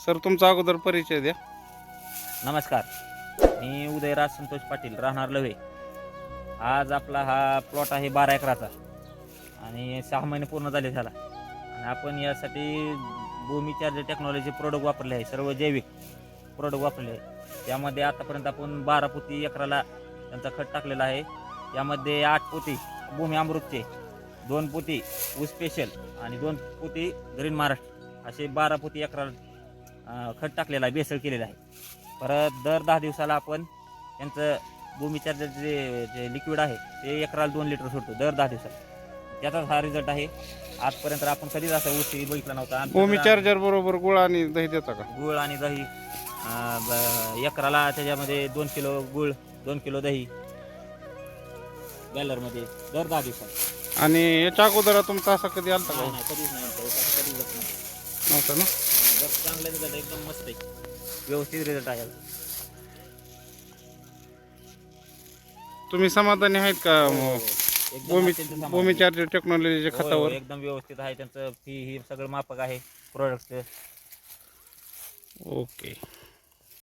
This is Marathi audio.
सर तुमचा अगोदर परिचय द्या. नमस्कार. मी उदयराज संतोष पाटील राहणार लवे आज आपला हा प्लॉट आहे बारा एकराचा. आणि सहा महिने पूर्ण झाले झाला आणि आपण यासाठी भूमी चार्जर टेक्नॉलॉजी प्रोडक्ट वापरले आहे सर्व जैविक प्रोडक्ट वापरले आहे. त्यामध्ये आतापर्यंत आपण बारा पोती एकराला त्यांचा खत टाकलेला आहे. यामध्ये आठ पोती भूमी अमृतचे दोन पोती ऊस स्पेशल आणि दोन पोती ग्रीन महाराष्ट्र. असे बारा पोती एकराला खत टाकलेलं आहे बेसळ केलेलं आहे. परत दर दहा दिवसाला आपण त्यांचं भूमी चार्जर जे जे लिक्विड आहे ते एकराला दोन लिटर सोडतो दर दहा दिवसाला. त्याचाच हा रिझल्ट आहे. आजपर्यंत आपण कधीच असा ऊस बघितला नव्हता. आमच्याकडे भूमी चार्जर बरोबर गुळ आणि दही देता का? गुळ आणि दही ब- एकराला त्याच्यामध्ये दोन किलो गुळ दोन किलो दही. बॅलरमध्ये दर दहा दिवसात आणि याच्या अगोदर तुमचा असा कधी आलता नाही का? नाही कधीच नाही आमच्या कधीच जात नाही. नव्हता ना? बरं चांगला रिझल्ट एकदम मस्त आहे. व्यवस्थित रिझल्ट आहे. तुम्ही समाधानी आहेत का हो, एकदम भूमी अत्यंत समाधानी. भूमी चार्जर टेक्नॉलॉजीच्या होय, खतावर? होय, एकदम व्यवस्थित आहे त्यांचं फी ही सगळं माफक आहे प्रोडक्टचं ओके.